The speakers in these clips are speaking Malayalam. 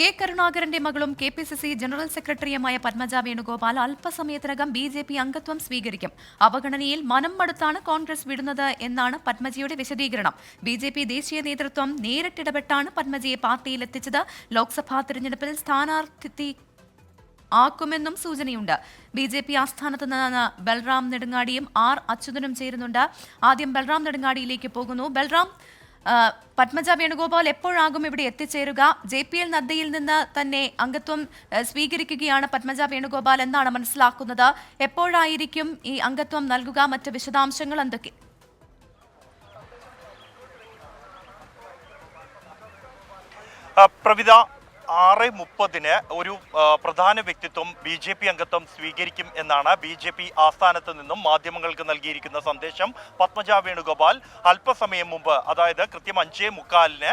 കെ കരുണാകരന്റെ മകളും K P C C general സെക്രട്ടറിയുമായ പത്മജ വേണുഗോപാൽ അല്പസമയത്തിനകം ബി ജെ പി അംഗത്വം സ്വീകരിക്കും. അവഗണനയിൽ മനം മടുത്താണ് കോൺഗ്രസ് വിടുന്നത് എന്നാണ് പത്മജിയുടെ വിശദീകരണം. ബി ജെ പി ദേശീയ നേതൃത്വം നേരിട്ടിടപെട്ടാണ് പത്മജയെ പാർട്ടിയിലെത്തിച്ചത്. ലോക്സഭാ തിരഞ്ഞെടുപ്പിൽ സ്ഥാനാർത്ഥി ആക്കുമെന്നും സൂചനയുണ്ട്. ബി ജെ പി ആസ്ഥാനത്ത് നിന്ന് ബൽറാം നെടുങ്ങാടിയും ആർ അച്യുതനും ചേരുന്നുണ്ട്. ആദ്യം ബൽറാം നെടുങ്ങാടിയിലേക്ക് പോകുന്നു. ബൽറാം പത്മജ വേണുഗോപാൽ എപ്പോഴാകും ഇവിടെ എത്തിച്ചേരുക? ജെ പി എൽ നദ്ദയിൽ നിന്ന് തന്നെ അംഗത്വം സ്വീകരിക്കുകയാണ് പത്മജ വേണുഗോപാൽ എന്നാണ് മനസ്സിലാക്കുന്നത്. എപ്പോഴായിരിക്കും ഈ അംഗത്വം നൽകുക? മറ്റ് വിശദാംശങ്ങൾ എന്തൊക്കെ? പ്രവിത ആറ് മുപ്പതിന് ഒരു പ്രധാന വ്യക്തിത്വം ബി ജെ പി അംഗത്വം സ്വീകരിക്കും എന്നാണ് ബി ജെ പി ആസ്ഥാനത്ത് നിന്നും മാധ്യമങ്ങൾക്ക് നൽകിയിരിക്കുന്ന സന്ദേശം. പത്മജ വേണുഗോപാൽ അല്പസമയം മുമ്പ് അതായത് കൃത്യം അഞ്ചേ മുക്കാലിന്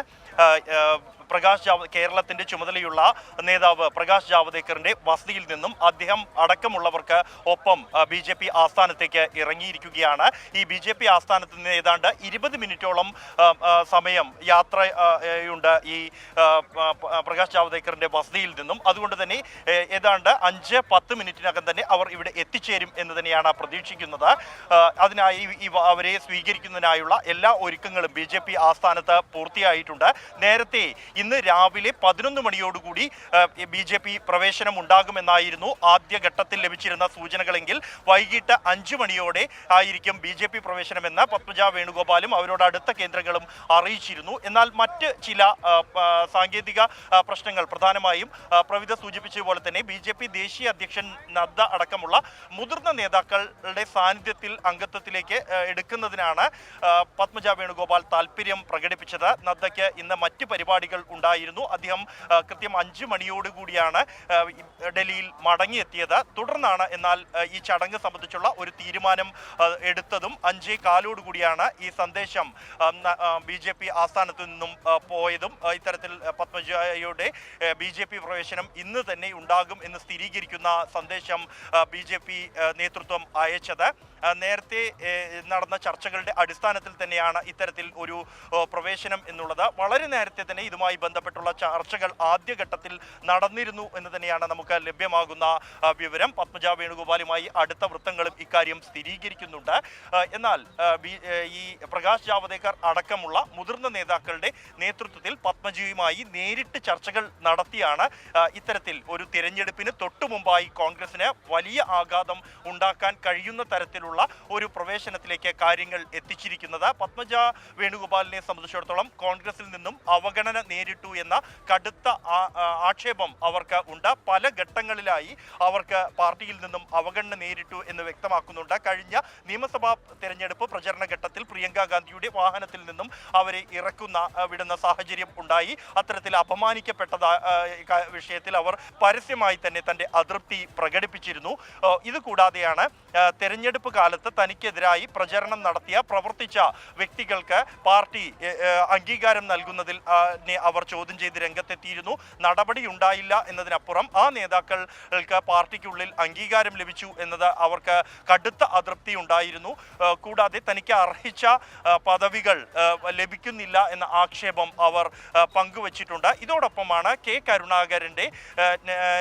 പ്രകാശ് ജാവ കേരളത്തിന്റെ ചുമതലയുള്ള നേതാവ് പ്രകാശ് ജാവദേക്കറിന്റെ വസതിയിൽ നിന്നും അദ്ദേഹം അടക്കമുള്ളവർക്ക് ഒപ്പം ബി ജെ പി ആസ്ഥാനത്തേക്ക് ഇറങ്ങിയിരിക്കുകയാണ്. ഈ ബി ജെ പി ആസ്ഥാനത്ത് നിന്ന് ഏതാണ്ട് ഇരുപത് മിനിറ്റോളം സമയം യാത്രയുണ്ട് ഈ പ്രകാശ് ജാവദേക്കറിന്റെ വസതിയിൽ നിന്നും. അതുകൊണ്ട് തന്നെ ഏതാണ്ട് അഞ്ച് പത്ത് മിനിറ്റിനകം തന്നെ അവർ ഇവിടെ എത്തിച്ചേരും എന്ന് തന്നെയാണ് പ്രതീക്ഷിക്കുന്നത്. അതിനായി അവരെ സ്വീകരിക്കുന്നതിനായുള്ള എല്ലാ ഒരുക്കങ്ങളും ബി ആസ്ഥാനത്ത് പൂർത്തിയായിട്ടുണ്ട്. നേരത്തെ ഇന്ന് രാവിലെ പതിനൊന്ന് മണിയോടുകൂടി ബി ജെ പി പ്രവേശനം ഉണ്ടാകുമെന്നായിരുന്നു ആദ്യഘട്ടത്തിൽ ലഭിച്ചിരുന്ന സൂചനകളെങ്കിൽ. വൈകിട്ട് അഞ്ച് മണിയോടെ ആയിരിക്കും ബി ജെ പി പ്രവേശനമെന്ന് പത്മജ വേണുഗോപാലും അവരോട് അടുത്ത കേന്ദ്രങ്ങളും അറിയിച്ചിരുന്നു. എന്നാൽ മറ്റ് ചില സാങ്കേതിക പ്രശ്നങ്ങൾ പ്രധാനമായും പ്രവിത സൂചിപ്പിച്ചതുപോലെ തന്നെ ബി ജെ പി ദേശീയ അധ്യക്ഷൻ നദ്ദ അടക്കമുള്ള മുതിർന്ന നേതാക്കളുടെ സാന്നിധ്യത്തിൽ അംഗത്വത്തിലേക്ക് എടുക്കുന്നതിനാണ് പത്മജ വേണുഗോപാൽ താല്പര്യം പ്രകടിപ്പിച്ചത്. നദ്ദയ്ക്ക് ഇന്ന് മറ്റ് പരിപാടികൾ ഉണ്ടായിരുന്നു. അദ്ദേഹം കൃത്യം അഞ്ച് മണിയോടുകൂടിയാണ് ഡൽഹിയിൽ മടങ്ങിയെത്തിയത്. തുടർന്നാണ് എന്നാൽ ഈ ചടങ്ങ് സംബന്ധിച്ചുള്ള ഒരു തീരുമാനം എടുത്തതും അഞ്ചേ കാലോടുകൂടിയാണ് ഈ സന്ദേശം ബി ജെ പി ആസ്ഥാനത്ത് നിന്നും പോയതും ഇത്തരത്തിൽ പത്മജയുടെ ബി ജെ പി പ്രവേശനം ഇന്ന് തന്നെ ഉണ്ടാകും എന്ന് സ്ഥിരീകരിക്കുന്ന സന്ദേശം ബി ജെ പി നേതൃത്വം അയച്ചത്. നേരത്തെ നടന്ന ചർച്ചകളുടെ അടിസ്ഥാനത്തിൽ തന്നെയാണ് ഇത്തരത്തിൽ ഒരു പ്രവേശനം എന്നുള്ളത്. വളരെ നേരത്തെ തന്നെ ഇതുമായി ബന്ധപ്പെട്ടുള്ള ചർച്ചകൾ ആദ്യഘട്ടത്തിൽ നടന്നിരുന്നു എന്ന് തന്നെയാണ് നമുക്ക് ലഭ്യമാകുന്ന വിവരം. പത്മജ വേണുഗോപാലുമായി അടുത്ത വൃത്തങ്ങളും ഇക്കാര്യം സ്ഥിരീകരിക്കുന്നുണ്ട്. എന്നാൽ ഈ പ്രകാശ് ജാവദേക്കർ അടക്കമുള്ള മുതിർന്ന നേതാക്കളുടെ നേതൃത്വത്തിൽ പത്മജിയുമായി നേരിട്ട് ചർച്ചകൾ നടത്തിയാണ് ഇത്തരത്തിൽ ഒരു തിരഞ്ഞെടുപ്പിന് തൊട്ടു മുമ്പായി കോൺഗ്രസിന് വലിയ ആഘാതം ഉണ്ടാക്കാൻ കഴിയുന്ന തരത്തിലുള്ള ഒരു പ്രവേശനത്തിലേക്ക് കാര്യങ്ങൾ എത്തിച്ചിരിക്കുന്നത്. പത്മജ വേണുഗോപാലിനെ സംബന്ധിച്ചിടത്തോളം കോൺഗ്രസിൽ നിന്നും അവഗണന നേരിട്ടു എന്ന കടുത്ത ആക്ഷേപം അവർക്ക് ഉണ്ട്. പല ഘട്ടങ്ങളിലായി അവർക്ക് പാർട്ടിയിൽ നിന്നും അവഗണന നേരിട്ടു എന്ന് വ്യക്തമാക്കുന്നുണ്ട്. കഴിഞ്ഞ നിയമസഭാ തെരഞ്ഞെടുപ്പ് പ്രചരണ ഘട്ടത്തിൽ പ്രിയങ്ക ഗാന്ധിയുടെ വാഹനത്തിൽ നിന്നും അവരെ ഇറക്കുന്ന വിടുന്ന സാഹചര്യം ഉണ്ടായി. അത്തരത്തിൽ അപമാനിക്കപ്പെട്ട വിഷയത്തിൽ അവർ പരസ്യമായി തന്നെ തന്റെ അതൃപ്തി പ്രകടിപ്പിച്ചിരുന്നു. ഇതുകൂടാതെയാണ് തെരഞ്ഞെടുപ്പ് കാലത്ത് തനിക്കെതിരായി പ്രചരണം നടത്തിയ പ്രവർത്തിച്ച വ്യക്തികൾക്ക് പാർട്ടി അംഗീകാരം നൽകുന്നതിൽ അവർ ചോദ്യം ചെയ്ത് രംഗത്തെത്തിയിരുന്നു. നടപടി ഉണ്ടായില്ല എന്നതിനപ്പുറം ആ നേതാക്കൾക്ക് പാർട്ടിക്കുള്ളിൽ അംഗീകാരം ലഭിച്ചു എന്നത് അവർക്ക് കടുത്ത അതൃപ്തി ഉണ്ടായിരുന്നു. കൂടാതെ തനിക്ക് അർഹിച്ച പദവികൾ ലഭിക്കുന്നില്ല എന്ന ആക്ഷേപം അവർ പങ്കുവച്ചിട്ടുണ്ട്. ഇതോടൊപ്പമാണ് കെ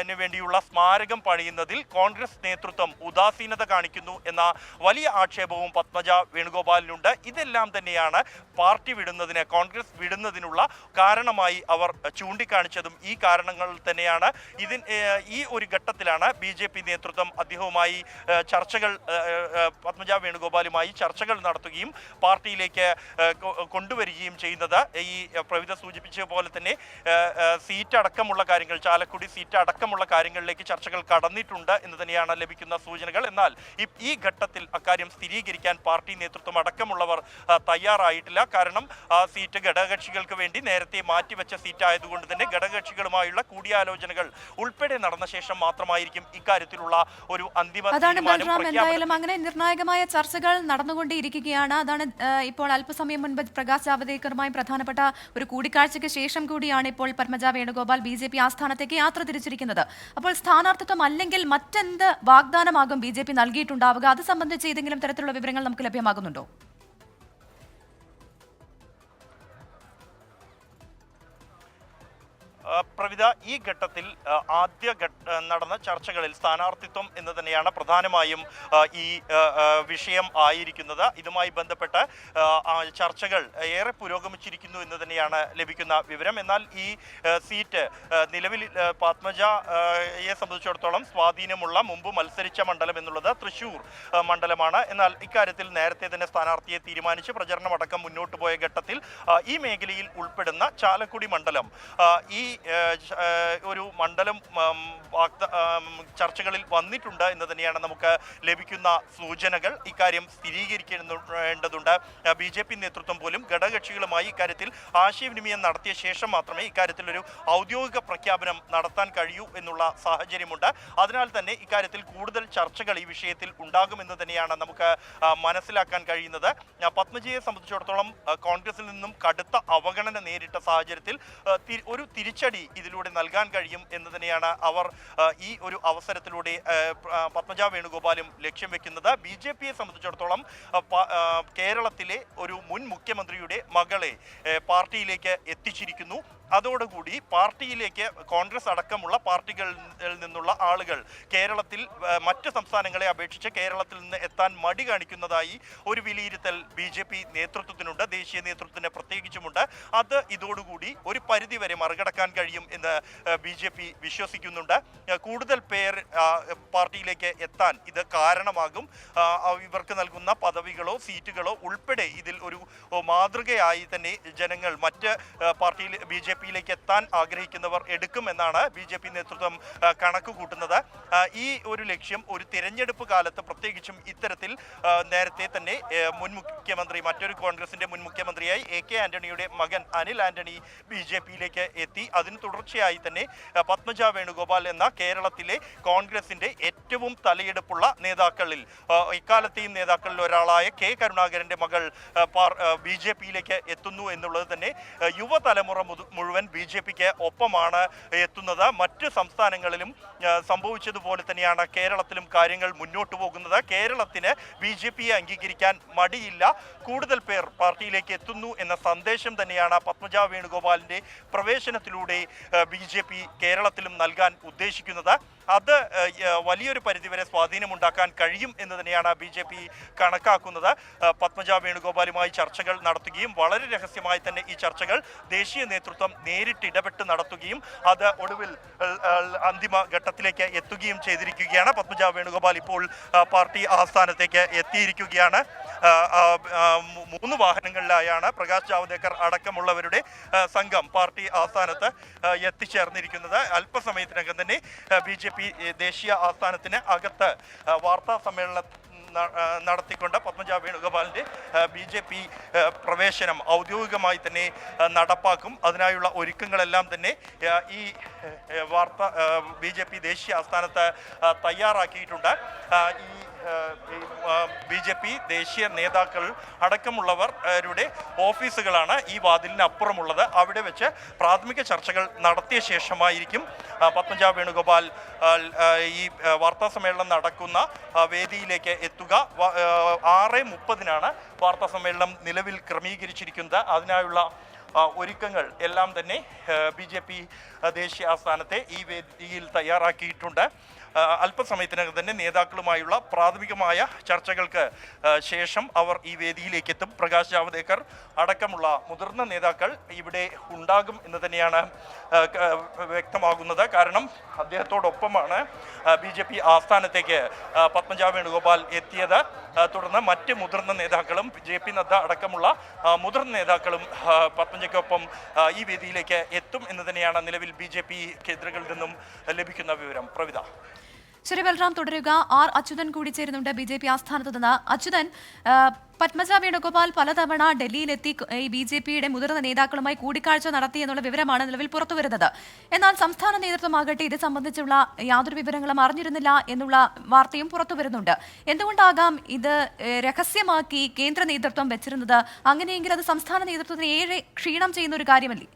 ന് വേണ്ടിയുള്ള സ്മാരകം പണിയുന്നതിൽ കോൺഗ്രസ് നേതൃത്വം ഉദാസീനത കാണിക്കുന്നു എന്ന വലിയ ആക്ഷേപവും പത്മജ വേണുഗോപാലിനുണ്ട്. ഇതെല്ലാം തന്നെയാണ് പാർട്ടി വിടുന്നതിന് കോൺഗ്രസ് വിടുന്നതിനുള്ള കാരണമായി അവർ ചൂണ്ടിക്കാണിച്ചതും ഈ കാരണങ്ങൾ തന്നെയാണ്. ഇതിൻ ഈ ഒരു ഘട്ടത്തിലാണ് ബി ജെ പി നേതൃത്വം അദ്ദേഹവുമായി ചർച്ചകൾ പത്മജ വേണുഗോപാലുമായി ചർച്ചകൾ നടത്തുകയും പാർട്ടിയിലേക്ക് കൊണ്ടുവരികയും ചെയ്യുന്നത്. ഈ പ്രവിധ സൂചിപ്പിച്ച പോലെ തന്നെ സീറ്റ് അടക്കമുള്ള കാര്യങ്ങൾ ചാലക്കുടി സീറ്റ് അടക്കമുള്ള കാര്യങ്ങളിലേക്ക് ചർച്ചകൾ കടന്നിട്ടുണ്ട് എന്ന് തന്നെയാണ് ലഭിക്കുന്ന സൂചനകൾ. എന്നാൽ ഈ- ഘട്ടത്തിൽ അക്കാര്യം സ്ഥിരീകരിക്കാൻ പാർട്ടി നേതൃത്വം അടക്കമുള്ളവർ തയ്യാറായിട്ടില്ല. കാരണം സീറ്റ് ഘടകകക്ഷികൾക്ക് വേണ്ടി നേരത്തെ മാറ്റിവെച്ച സീറ്റായതുകൊണ്ട് തന്നെ ഘടകകക്ഷികളുമായുള്ള കൂടിയാലോചനകൾ ഉൾപ്പെടെ നടന്ന ശേഷം മാത്രമായിരിക്കും ഇക്കാര്യത്തിലുള്ള ഒരു അന്തിമ തീരുമാനം എന്തായാലും അങ്ങനെ നിർണായകമായ ചർച്ചകൾ നടന്നുകൊണ്ടിരിക്കുകയാണ്. അതാണ് ഇപ്പോൾ അല്പസമയം മുൻപ് പ്രകാശ് ജാവദേക്കറുമായി പ്രധാനപ്പെട്ട ഒരു കൂടിക്കാഴ്ചയ്ക്ക് ശേഷം കൂടിയാണ് ഇപ്പോൾ Padmaja Venugopal B J P ആസ്ഥാനത്തേക്ക് യാത്ര തിരിച്ചിരിക്കുന്നത്. അപ്പോൾ സ്ഥാനാർത്ഥിത്വം അല്ലെങ്കിൽ മറ്റെന്ത് വാഗ്ദാനമാകും ബി ജെ പി നൽകിയിട്ടുണ്ടാവുക? അത് സംബന്ധിച്ച് ഏതെങ്കിലും തരത്തിലുള്ള വിവരങ്ങൾ നമുക്ക് ലഭ്യമാകുന്നുണ്ടോ? പ്രവിധ ഈ ഘട്ടത്തിൽ ആദ്യ നടന്ന ചർച്ചകളിൽ സ്ഥാനാർത്ഥിത്വം എന്ന് തന്നെയാണ് പ്രധാനമായും ഈ വിഷയം ആയിരിക്കുന്നത്. ഇതുമായി ബന്ധപ്പെട്ട് ചർച്ചകൾ ഏറെ പുരോഗമിച്ചിരിക്കുന്നു എന്ന് തന്നെയാണ് ലഭിക്കുന്ന വിവരം. എന്നാൽ ഈ സീറ്റ് നിലവിൽ പത്മജയെ സംബന്ധിച്ചിടത്തോളം സ്വാധീനമുള്ള മുമ്പ് മത്സരിച്ച മണ്ഡലം എന്നുള്ളത് തൃശൂർ മണ്ഡലമാണ്. എന്നാൽ ഇക്കാര്യത്തിൽ നേരത്തെ തന്നെ സ്ഥാനാർത്ഥിയെ തീരുമാനിച്ച് പ്രചരണമടക്കം മുന്നോട്ട് പോയ ഘട്ടത്തിൽ ഈ മേഖലയിൽ ഉൾപ്പെടുന്ന ചാലക്കുടി മണ്ഡലം ഈ ഒരു മണ്ഡലം ചർച്ചകളിൽ വന്നിട്ടുണ്ട് എന്ന് തന്നെയാണ് നമുക്ക് ലഭിക്കുന്ന സൂചനകൾ. ഇക്കാര്യം സ്ഥിരീകരിക്കേണ്ടതുണ്ട്. ബി ജെ പി നേതൃത്വം പോലും ഘടകകക്ഷികളുമായി ഇക്കാര്യത്തിൽ ആശയവിനിമയം നടത്തിയ ശേഷം മാത്രമേ ഇക്കാര്യത്തിൽ ഒരു ഔദ്യോഗിക പ്രഖ്യാപനം നടത്താൻ കഴിയൂ എന്നുള്ള സാഹചര്യമുണ്ട്. അതിനാൽ തന്നെ ഇക്കാര്യത്തിൽ കൂടുതൽ ചർച്ചകൾ ഈ വിഷയത്തിൽ ഉണ്ടാകുമെന്ന് തന്നെയാണ് നമുക്ക് മനസ്സിലാക്കാൻ കഴിയുന്നത്. പത്മജിയെ സംബന്ധിച്ചിടത്തോളം കോൺഗ്രസിൽ നിന്നും കടുത്ത അവഗണന നേരിട്ട സാഹചര്യത്തിൽ ഒരു തി- ഒരു തിരിച്ചടി ഇതിലൂടെ നൽകാൻ കഴിയും എന്ന് തന്നെയാണ് അവർ ഈ ഒരു അവസരത്തിലൂടെ പത്മജ വേണുഗോപാലും ലക്ഷ്യം വെക്കുന്നത്. ബി ജെ പിയെ സംബന്ധിച്ചിടത്തോളം കേരളത്തിലെ ഒരു മുൻ മുഖ്യമന്ത്രിയുടെ മകളെ പാർട്ടിയിലേക്ക് എത്തിച്ചിരിക്കുന്നു. അതോടുകൂടി പാർട്ടിയിലേക്ക് കോൺഗ്രസ് അടക്കമുള്ള പാർട്ടികളിൽ നിന്നുള്ള ആളുകൾ കേരളത്തിൽ മറ്റ് സംസ്ഥാനങ്ങളെ അപേക്ഷിച്ച് കേരളത്തിൽ നിന്ന് എത്താൻ മടി കാണിക്കുന്നതായി ഒരു വിലയിരുത്തൽ ബി ജെ പി നേതൃത്വത്തിനുണ്ട് ദേശീയ നേതൃത്വത്തിന് പ്രത്യേകിച്ചുമുണ്ട്. അത് ഇതോടുകൂടി ഒരു പരിധിവരെ മറികടക്കാൻ കഴിയും എന്ന് ബി ജെ പി വിശ്വസിക്കുന്നുണ്ട്. കൂടുതൽ പേർ പാർട്ടിയിലേക്ക് എത്താൻ ഇത് കാരണമാകും. ഇവർക്ക് നൽകുന്ന പദവികളോ സീറ്റുകളോ ഉൾപ്പെടെ ഇതിൽ ഒരു മാതൃകയായി തന്നെ ജനങ്ങൾ മറ്റ് പാർട്ടിയിൽ ബി ജെ പിയിലേക്ക് എത്താൻ ആഗ്രഹിക്കുന്നവർ എടുക്കുമെന്നാണ് ബി ജെ പി നേതൃത്വം കണക്ക് കൂട്ടുന്നത് ഈ ഒരു ലക്ഷ്യം ഒരു തിരഞ്ഞെടുപ്പ് കാലത്ത് പ്രത്യേകിച്ചും ഇത്തരത്തിൽ നേരത്തെ തന്നെ മുൻ മുഖ്യമന്ത്രി മറ്റൊരു കോൺഗ്രസിന്റെ മുൻ മുഖ്യമന്ത്രിയായി എ കെ ആന്റണിയുടെ മകൻ അനിൽ ആന്റണി ബി ജെ പിയിലേക്ക് എത്തി. അതിന് തുടർച്ചയായി തന്നെ പത്മജ വേണുഗോപാൽ എന്ന കേരളത്തിലെ കോൺഗ്രസിന്റെ ഏറ്റവും തലയെടുപ്പുള്ള നേതാക്കളിൽ ഇക്കാലത്തെയും നേതാക്കളിൽ ഒരാളായ കെ കരുണാകരന്റെ മകൾ ബി ജെ പിയിലേക്ക് എത്തുന്നു എന്നുള്ളത് തന്നെ യുവതലമുറ മുതു- മുഴുവൻ ബി ജെ പിക്ക് ഒപ്പമാണ് എത്തുന്നത്. മറ്റ് സംസ്ഥാനങ്ങളിലും സംഭവിച്ചതുപോലെ തന്നെയാണ് കേരളത്തിലും കാര്യങ്ങൾ മുന്നോട്ട് പോകുന്നത്. കേരളത്തിന് ബി ജെ പിയെ അംഗീകരിക്കാൻ മടിയില്ല. കൂടുതൽ പേർ പാർട്ടിയിലേക്ക് എത്തുന്നു എന്ന സന്ദേശം തന്നെയാണ് പത്മജ വേണുഗോപാലിന്റെ പ്രവേശനത്തിലൂടെ ബി കേരളത്തിലും നൽകാൻ ഉദ്ദേശിക്കുന്നത്. അത് വലിയൊരു പരിധിവരെ സ്വാധീനമുണ്ടാക്കാൻ കഴിയും എന്ന് തന്നെയാണ് ബി ജെ പി കണക്കാക്കുന്നത്. പത്മജ വേണുഗോപാലുമായി ചർച്ചകൾ നടത്തുകയും വളരെ രഹസ്യമായി തന്നെ ഈ ചർച്ചകൾ ദേശീയ നേതൃത്വം നേരിട്ട് ഇടപെട്ട് നടത്തുകയും അത് ഒടുവിൽ അന്തിമ ഘട്ടത്തിലേക്ക് എത്തുകയും ചെയ്തിരിക്കുകയാണ്. പത്മജ വേണുഗോപാൽ ഇപ്പോൾ പാർട്ടി ആസ്ഥാനത്തേക്ക് എത്തിയിരിക്കുകയാണ്. മൂന്ന് വാഹനങ്ങളിലായാണ് പ്രകാശ് ജാവ്ദേക്കർ അടക്കമുള്ളവരുടെ സംഘം പാർട്ടി ആസ്ഥാനത്ത് എത്തിച്ചേർന്നിരിക്കുന്നത്. അല്പസമയത്തിനകം തന്നെ ബി ജെ പി ദേശീയ ആസ്ഥാനത്തിന് അകത്ത് വാർത്താ സമ്മേളനം നടത്തിക്കൊണ്ട് പത്മജ വേണുഗോപാലിന്റെ ബി ജെ പി പ്രവേശനം ഔദ്യോഗികമായി തന്നെ നടപ്പാക്കും. അതിനായുള്ള ഒരുക്കങ്ങളെല്ലാം തന്നെ ഈ വാർത്ത ബി ജെ പി ദേശീയ ആസ്ഥാനത്ത് തയ്യാറാക്കിയിട്ടുണ്ട്. ഈ ബി ജെ പി ദേശീയ നേതാക്കൾ അടക്കമുള്ളവരുടെ ഓഫീസുകളാണ് ഈ വാതിലിന് അപ്പുറമുള്ളത് അവിടെ വെച്ച് പ്രാഥമിക ചർച്ചകൾ നടത്തിയ ശേഷമായിരിക്കും പത്മജ വേണുഗോപാൽ ഈ വാർത്താ സമ്മേളനം നടക്കുന്ന വേദിയിലേക്ക് എത്തുക. ആറ് മുപ്പതിനാണ് വാർത്താ സമ്മേളനം നിലവിൽ ക്രമീകരിച്ചിരിക്കുന്നത്. അതിനായുള്ള ഒരുക്കങ്ങൾ എല്ലാം തന്നെ ബി ജെ പി ദേശീയ ആസ്ഥാനത്തെ ഈ വേദിയിൽ തയ്യാറാക്കിയിട്ടുണ്ട്. അല്പസമയത്തിനകം തന്നെ നേതാക്കളുമായുള്ള പ്രാഥമികമായ ചർച്ചകൾക്ക് ശേഷം അവർ ഈ വേദിയിലേക്ക് എത്തും പ്രകാശ് ജാവദേക്കർ അടക്കമുള്ള മുതിർന്ന നേതാക്കൾ ഇവിടെ ഉണ്ടാകും എന്ന് തന്നെയാണ് വ്യക്തമാകുന്നത്. കാരണം അദ്ദേഹത്തോടൊപ്പമാണ് ബി ജെ പി ആസ്ഥാനത്തേക്ക് പത്മജാ വേണുഗോപാൽ എത്തിയത്. തുടർന്ന് മറ്റ് മുതിർന്ന നേതാക്കളും ജെ പി നദ്ദ അടക്കമുള്ള മുതിർന്ന നേതാക്കളും പത്മജയ്ക്കൊപ്പം ഈ വേദിയിലേക്ക് എത്തും എന്ന് തന്നെയാണ് നിലവിൽ ബി ജെ പി കേന്ദ്രങ്ങളിൽ നിന്നും ലഭിക്കുന്ന വിവരം. പ്രവിധ ശരി ബൽറാം തുടരുക. ആർ അച്യുതൻ കൂടി ചേരുന്നുണ്ട് ബി ജെ പി ആസ്ഥാനത്ത് നിന്ന്. അച്യുതൻ പത്മജ വേണുഗോപാൽ പലതവണ ഡൽഹിയിലെത്തി ഈ ബി ജെ പിയുടെ മുതിർന്ന നേതാക്കളുമായി കൂടിക്കാഴ്ച നടത്തി എന്നുള്ള വിവരമാണ് നിലവിൽ പുറത്തുവരുന്നത് എന്നാൽ സംസ്ഥാന നേതൃത്വമാകട്ടെ ഇത് സംബന്ധിച്ചുള്ള യാതൊരു വിവരങ്ങളും അറിഞ്ഞിരുന്നില്ല എന്നുള്ള വാർത്തയും പുറത്തു വരുന്നുണ്ട്. എന്തുകൊണ്ടാകാം ഇത് രഹസ്യമാക്കി കേന്ദ്ര നേതൃത്വം വെച്ചിരുന്നത്? അങ്ങനെയെങ്കിൽ അത് സംസ്ഥാന നേതൃത്വത്തിന് ഏറെ ക്ഷീണം ചെയ്യുന്ന ഒരു കാര്യമല്ലേ?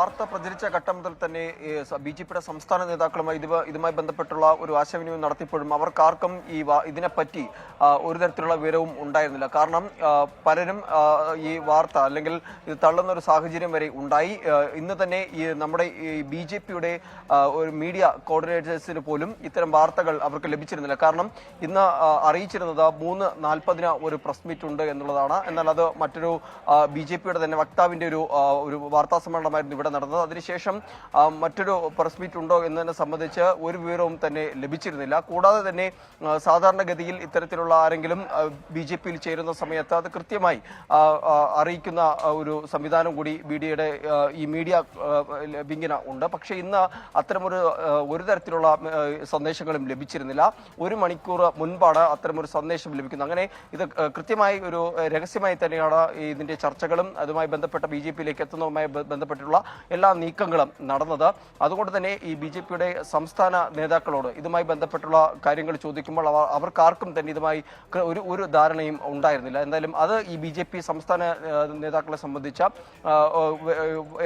വാർത്ത പ്രചരിച്ച ഘട്ടം മുതൽ തന്നെ ബി ജെ പിയുടെ സംസ്ഥാന നേതാക്കളുമായി ഇത് ഇതുമായി ബന്ധപ്പെട്ടുള്ള ഒരു ആശയവിനിമയം നടത്തിയപ്പോഴും അവർക്കാർക്കും ഈ ഇതിനെപ്പറ്റി ഒരു തരത്തിലുള്ള വിവരവും ഉണ്ടായിരുന്നില്ല. കാരണം പലരും ഈ വാർത്ത അല്ലെങ്കിൽ ഇത് തള്ളുന്ന ഒരു സാഹചര്യം വരെ ഉണ്ടായി. ഇന്ന് തന്നെ ഈ നമ്മുടെ ബി ജെ പിയുടെ ഒരു മീഡിയ കോർഡിനേറ്റേഴ്സിന് പോലും ഇത്തരം വാർത്തകൾ അവർക്ക് ലഭിച്ചിരുന്നില്ല. കാരണം ഇന്ന് അറിയിച്ചിരുന്നത് മൂന്ന് നാൽപ്പതിന് ഒരു പ്രസ് മീറ്റ് ഉണ്ട് എന്നുള്ളതാണ്. എന്നാൽ അത് മറ്റൊരു ബി ജെ പിയുടെ തന്നെ വക്താവിന്റെ ഒരു ഒരു വാർത്താ സമ്മേളനമായിരുന്നു. ഇവിടെ നടന്നത്. അതിനുശേഷം മറ്റൊരു പ്രസ് മീറ്റ് ഉണ്ടോ എന്നതിനെ സംബന്ധിച്ച് ഒരു വിവരവും തന്നെ ലഭിച്ചിരുന്നില്ല. കൂടാതെ തന്നെ സാധാരണഗതിയിൽ ഇത്തരത്തിലുള്ള ആരെങ്കിലും ബി ജെ പിയിൽ ചേരുന്ന സമയത്ത് അത് കൃത്യമായി അറിയിക്കുന്ന ഒരു സംവിധാനം കൂടി ബി ഡിയുടെ ഈ മീഡിയ വിങ്ങിന ഉണ്ട്. പക്ഷേ ഇന്ന് അത്തരമൊരു ഒരു തരത്തിലുള്ള സന്ദേശങ്ങളും ലഭിച്ചിരുന്നില്ല. ഒരു മണിക്കൂർ മുൻപാണ് അത്തരമൊരു സന്ദേശം ലഭിക്കുന്നത്. അങ്ങനെ ഇത് കൃത്യമായി ഒരു രഹസ്യമായി തന്നെയാണ് ഇതിന്റെ ചർച്ചകളും അതുമായി ബന്ധപ്പെട്ട ബി ജെ പിയിലേക്ക് എത്തുന്നതുമായി ബന്ധപ്പെട്ടിട്ടുള്ള എല്ലാ നീക്കങ്ങളും നടന്നത്. അതുകൊണ്ട് തന്നെ ഈ ബി സംസ്ഥാന നേതാക്കളോട് ഇതുമായി ബന്ധപ്പെട്ടുള്ള കാര്യങ്ങൾ ചോദിക്കുമ്പോൾ അവർ അവർക്കാർക്കും തന്നെ ഇതുമായി ഒരു ഒരു ധാരണയും ഉണ്ടായിരുന്നില്ല. എന്തായാലും അത് ഈ ബി സംസ്ഥാന നേതാക്കളെ സംബന്ധിച്ച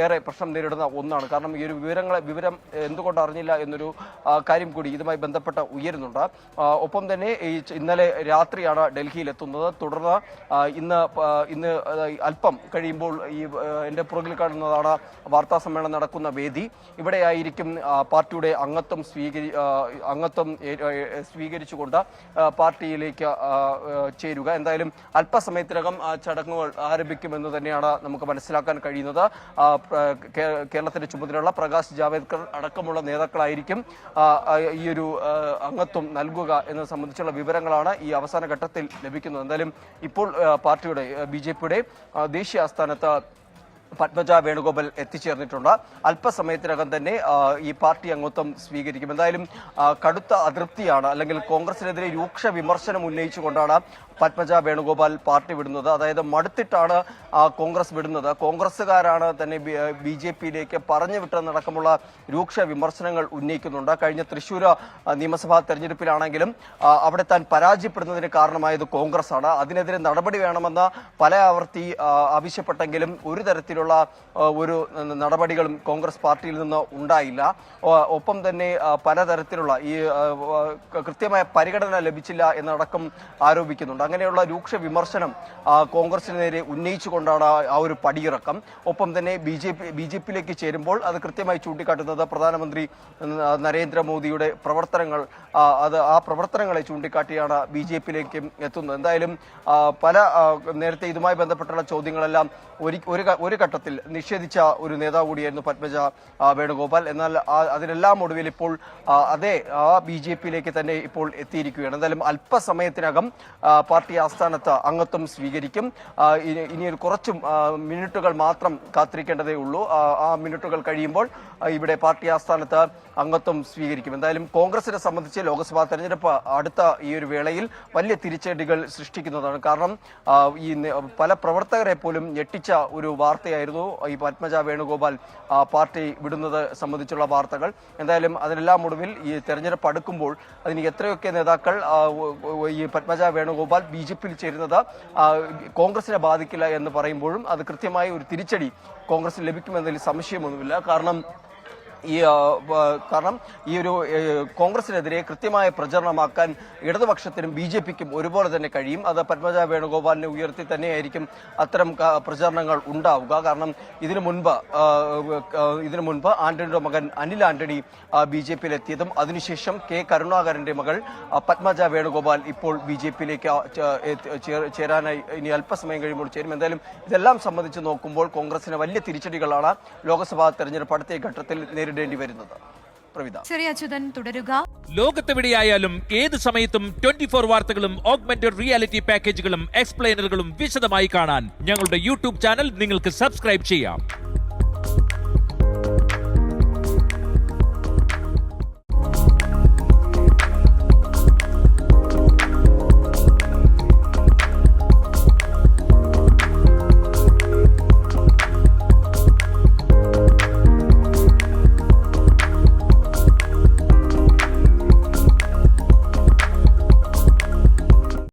ഏറെ പ്രശ്നം നേരിടുന്ന ഒന്നാണ്. കാരണം ഈ ഒരു വിവരങ്ങളെ വിവരം എന്തുകൊണ്ട് അറിഞ്ഞില്ല എന്നൊരു കാര്യം കൂടി ഇതുമായി ബന്ധപ്പെട്ട ഉയരുന്നുണ്ട്. ഒപ്പം തന്നെ ഈ ഇന്നലെ രാത്രിയാണ് ഡൽഹിയിൽ എത്തുന്നത് തുടർന്ന് ഇന്ന് ഇന്ന് അല്പം കഴിയുമ്പോൾ ഈ എന്റെ പുറകിൽ കാണുന്നതാണ് വാർത്താ സമ്മേളനം നടക്കുന്ന വേദി ഇവിടെയായിരിക്കും പാർട്ടിയുടെ അംഗത്വം സ്വീകരി അംഗത്വം സ്വീകരിച്ചുകൊണ്ട് പാർട്ടിയിലേക്ക് ചേരുക. എന്തായാലും അല്പസമയത്തിനകം ചടങ്ങുകൾ ആരംഭിക്കുമെന്ന് തന്നെയാണ് നമുക്ക് മനസ്സിലാക്കാൻ കഴിയുന്നത്. കേരളത്തിന്റെ ചുമതലയുള്ള പ്രകാശ് ജാവേദ്കർ അടക്കമുള്ള നേതാക്കളായിരിക്കും ഈ ഒരു അംഗത്വം നൽകുക എന്നത് സംബന്ധിച്ചുള്ള വിവരങ്ങളാണ് ഈ അവസാന ഘട്ടത്തിൽ ലഭിക്കുന്നത്. എന്തായാലും ഇപ്പോൾ പാർട്ടിയുടെ ബി ദേശീയ ആസ്ഥാനത്ത് പത്മജ വേണുഗോപാൽ എത്തിച്ചേർന്നിട്ടുണ്ട്. അല്പസമയത്തിനകം തന്നെ ഈ പാർട്ടി അംഗത്വം സ്വീകരിക്കും. എന്തായാലും കടുത്ത അതൃപ്തിയാണ് അല്ലെങ്കിൽ കോൺഗ്രസിനെതിരെ രൂക്ഷ വിമർശനം ഉന്നയിച്ചുകൊണ്ടാണ് പത്മജ വേണുഗോപാൽ പാർട്ടി വിടുന്നത്. അതായത് മടുത്തിട്ടാണ് കോൺഗ്രസ് വിടുന്നത്. കോൺഗ്രസ്സുകാരാണ് തന്നെ ബി ജെ പിയിലേക്ക് പറഞ്ഞു വിട്ടെന്നടക്കമുള്ള രൂക്ഷ വിമർശനങ്ങൾ ഉന്നയിക്കുന്നുണ്ട്. കഴിഞ്ഞ തൃശൂർ നിയമസഭാ തെരഞ്ഞെടുപ്പിലാണെങ്കിലും അവിടെ താൻ പരാജയപ്പെടുന്നതിന് കാരണമായത് കോൺഗ്രസ് ആണ് അതിനെതിരെ നടപടി വേണമെന്ന് പല ആവർത്തി ആവശ്യപ്പെട്ടെങ്കിലും ഒരു തരത്തിലുള്ള ആ, ഒരു നടപടികളും കോൺഗ്രസ് പാർട്ടിയിൽ നിന്ന് ഉണ്ടായില്ല. ഒപ്പം തന്നെ പലതരത്തിലുള്ള ഈ കൃത്യമായ പരിഗണന ലഭിച്ചില്ല എന്നടക്കം ആരോപിക്കുന്നുണ്ട്. അങ്ങനെയുള്ള രൂക്ഷ വിമർശനം കോൺഗ്രസിന് നേരെ ഉന്നയിച്ചുകൊണ്ടാണ് ആ- ഒരു പടിയിറക്കം. ഒപ്പം തന്നെ B J P B J പിയിലേക്ക് ചേരുമ്പോൾ അത് കൃത്യമായി ചൂണ്ടിക്കാട്ടുന്നത് പ്രധാനമന്ത്രി നരേന്ദ്രമോദിയുടെ പ്രവർത്തനങ്ങൾ അത് ആ പ്രവർത്തനങ്ങളെ ചൂണ്ടിക്കാട്ടിയാണ് ബി ജെ പിയിലേക്ക് എത്തുന്നത്. എന്തായാലും പല നേരത്തെ ഇതുമായി ബന്ധപ്പെട്ടുള്ള ചോദ്യങ്ങളെല്ലാം ഒരു ഒരു ഘ- ഒരു നിഷേധിച്ച ഒരു നേതാവ് കൂടിയായിരുന്നു പത്മജ വേണുഗോപാൽ. എന്നാൽ അതിനെല്ലാം ഒടുവിൽ ഇപ്പോൾ അതേ ആ ബി ജെ പിയിലേക്ക് തന്നെ ഇപ്പോൾ എത്തിയിരിക്കുകയാണ്. എന്തായാലും അല്പസമയത്തിനകം പാർട്ടി ആസ്ഥാനത്ത് അംഗത്വം സ്വീകരിക്കും. ഇനി കുറച്ചും മിനിറ്റുകൾ മാത്രം കാത്തിരിക്കേണ്ടതേ ഉള്ളൂ. ആ, മിനിറ്റുകൾ കഴിയുമ്പോൾ ഇവിടെ പാർട്ടി ആസ്ഥാനത്ത് അംഗത്വം സ്വീകരിക്കും. എന്തായാലും കോൺഗ്രസിനെ സംബന്ധിച്ച് ലോക്സഭാ തെരഞ്ഞെടുപ്പ് അടുത്ത ഈ ഒരു വേളയിൽ വലിയ തിരിച്ചടികൾ സൃഷ്ടിക്കുന്നതാണ്. കാരണം ഈ പല പ്രവർത്തകരെ പോലും ഞെട്ടിച്ച ഒരു വാർത്തയായിരുന്നു ഈ പത്മജ വേണുഗോപാൽ പാർട്ടി വിടുന്നത് സംബന്ധിച്ചുള്ള വാർത്തകൾ. എന്തായാലും അതിനെല്ലാം ഒടുവിൽ ഈ തെരഞ്ഞെടുപ്പ് അടുക്കുമ്പോൾ അതിന് എത്രയൊക്കെ നേതാക്കൾ ഈ പത്മജ വേണുഗോപാൽ ബി ജെ പിയിൽ ചേരുന്നത് കോൺഗ്രസിനെ ബാധിക്കില്ല എന്ന് പറയുമ്പോഴും അത് കൃത്യമായ ഒരു തിരിച്ചടി കോൺഗ്രസിന് ലഭിക്കുമെന്നതിൽ സംശയമൊന്നുമില്ല. കാരണം ഈ കാരണം ഈ ഒരു കോൺഗ്രസിനെതിരെ കൃത്യമായ പ്രചരണമാക്കാൻ ഇടതുപക്ഷത്തിനും ബി ജെ പിക്കും ഒരുപോലെ തന്നെ കഴിയും. അത് പത്മജ വേണുഗോപാലിനെ ഉയർത്തി തന്നെയായിരിക്കും അത്തരം പ്രചരണങ്ങൾ ഉണ്ടാവുക. കാരണം ഇതിനു മുൻപ് ഇതിനു മുൻപ് ആന്റണിയുടെ മകൻ അനിൽ ആന്റണി ബി ജെ പിയിൽ എത്തിയതും അതിനുശേഷം കെ കരുണാകരന്റെ മകൾ പത്മജ വേണുഗോപാൽ ഇപ്പോൾ ബി ജെ പിയിലേക്ക് ചേരാനായി ഇനി അല്പസമയം കഴിയുമ്പോൾ ചേരും. എന്തായാലും ഇതെല്ലാം സംബന്ധിച്ച് നോക്കുമ്പോൾ കോൺഗ്രസിന് വലിയ തിരിച്ചടികളാണ് ലോക്സഭാ തെരഞ്ഞെടുപ്പ് അടുത്ത ഘട്ടത്തിൽ നേരിടേണ്ടി വരുന്നത്. അച്യുതൻ തുടരുക. ലോകത്തെവിടെയായാലും ഏത് സമയത്തും ട്വന്റി ഫോർ വാർത്തകളും ഓഗ്മെന്റഡ് റിയാലിറ്റി പാക്കേജുകളും എക്സ്പ്ലെയിനറുകളും വിശദമായി കാണാൻ ഞങ്ങളുടെ യൂട്യൂബ് ചാനൽ നിങ്ങൾക്ക് സബ്സ്ക്രൈബ് ചെയ്യാം.